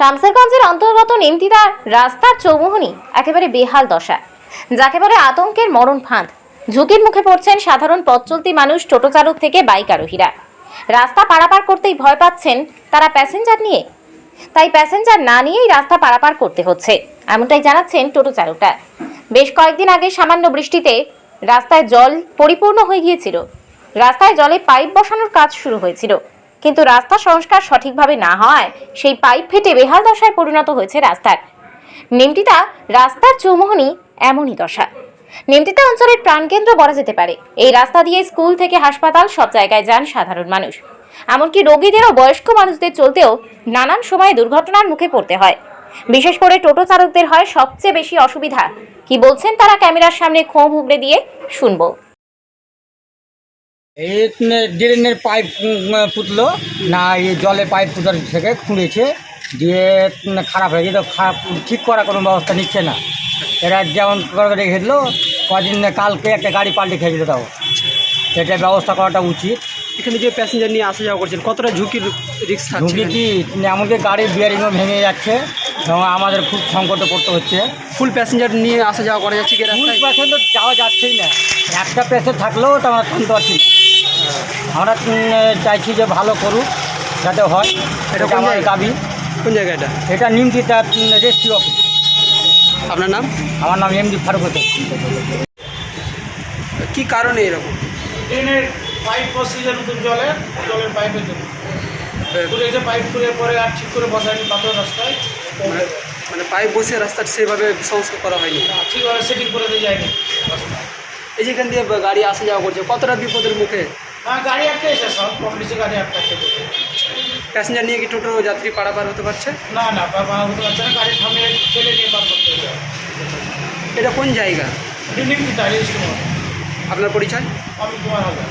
শামসেরগঞ্জের অন্তর্গত নিমতিদা রাস্তার চৌমুহনি একেবারে বেহাল দশা। যাকে বলে আতঙ্কের মরণ ফাঁদ। ঝুঁকির মুখে পড়ছেন সাধারণ পথ চলতি মানুষ টোটো চালক থেকে বাইক আরোহীরা। রাস্তা পারাপার করতেই ভয় পাচ্ছেন তারা প্যাসেঞ্জার নিয়ে। তাই প্যাসেঞ্জার না নিয়েই রাস্তা পারাপার করতে হচ্ছে, এমনটাই জানাচ্ছেন টোটো চালকরা বেশ কয়েকদিন আগে সামান্য বৃষ্টিতে রাস্তায় জল পরিপূর্ণ হয়ে গিয়েছিল। রাস্তায় জলে পাইপ বসানোর কাজ শুরু হয়েছিল। কিন্তু রাস্তা সংস্কার সঠিকভাবে না হওয়ায় সেই পাইপ ফেটে বেহাল দশায় পরিণত হয়েছে রাস্তার। নিমতিতা রাস্তার চৌমোহনী এমনই দশা। নিমতিতা অঞ্চলের প্রাণকেন্দ্র বলা যেতে পারে। এই রাস্তা দিয়ে স্কুল থেকে হাসপাতাল সব জায়গায় যান সাধারণ মানুষ। এমনকি রোগীদেরও বয়স্ক মানুষদের চলতেও নানান সময় দুর্ঘটনার মুখে পড়তে হয়। বিশেষ করে টোটো চালকদের হয় সবচেয়ে বেশি অসুবিধা। কি বলছেন তারা ক্যামেরার সামনে খোঁ উগড়ে দিয়ে শুনব। ড্রেনের পাইপ পুতলো না এই জলে পাইপ পুতার থেকে খুঁড়েছে। দিয়ে খারাপ হয়ে গেছে তো খারাপ ঠিক করার কোনো ব্যবস্থা নিচ্ছে না। এরা যেমন করে রেখে দিল কদিন কালকে একটা গাড়ি পাল্টে খেয়ে দিল তাও। এটা ব্যবস্থা করাটা উচিত। এখানে যে প্যাসেঞ্জার নিয়ে আসা যাওয়া করছেন কতটা ঝুঁকির রিক্স ঝুঁকি কি? এমনকি গাড়ির বিয়ারিংও ভেঙে যাচ্ছে। এবং আমাদের খুব সংকটে পড়তে হচ্ছে। ফুল প্যাসেঞ্জার নিয়ে আসা যাওয়া করা যাচ্ছে কি ফুল রাস্তায়? তো যাওয়া যাচ্ছেই না। একটা পেশেন্ট থাকলেও তো আমরা শুনতে পারছি না। আমরা উম, চাইছি যে ভালো করুক যাতে হয়। এটা কোন আমার জায়গা? দাবি। কোন জায়গাটা এটা? নিমতিটা রেস্ট্রি অফিস আপনার নাম? আমার নাম এমডি ফারুক হোসেন। কি কারণে এরকম? ট্রেনের পাইপ বসিয়ে নতুন জলে জলের পাইপের জন্য। খুলে যে পাইপ খুলে পরে আর ঠিক করে বসায়নি পাথর রাস্তায়। মানে মানে পাইপ বসে রাস্তার সেভাবে সংস্কার করা হয়নি। ঠিকভাবে সেটিং করে দিয়ে যায়নি। এই যেখান দিয়ে গাড়ি আসা যাওয়া করছে কতটা বিপদের মুখে? হ্যাঁ গাড়ি আটকেছে সব কম বেশি গাড়ি আটকাচ্ছে প্যাসেঞ্জার নিয়ে কি টোটো যাত্রী পারাপার হতে পারছে? না না বাবা হতে পারছে না গাড়ি থামিয়ে ঠেলে নিয়ে বার করতে হবে। এটা কোন জায়গা? হয় আপনার পরিচয়? আমি তোমার হবে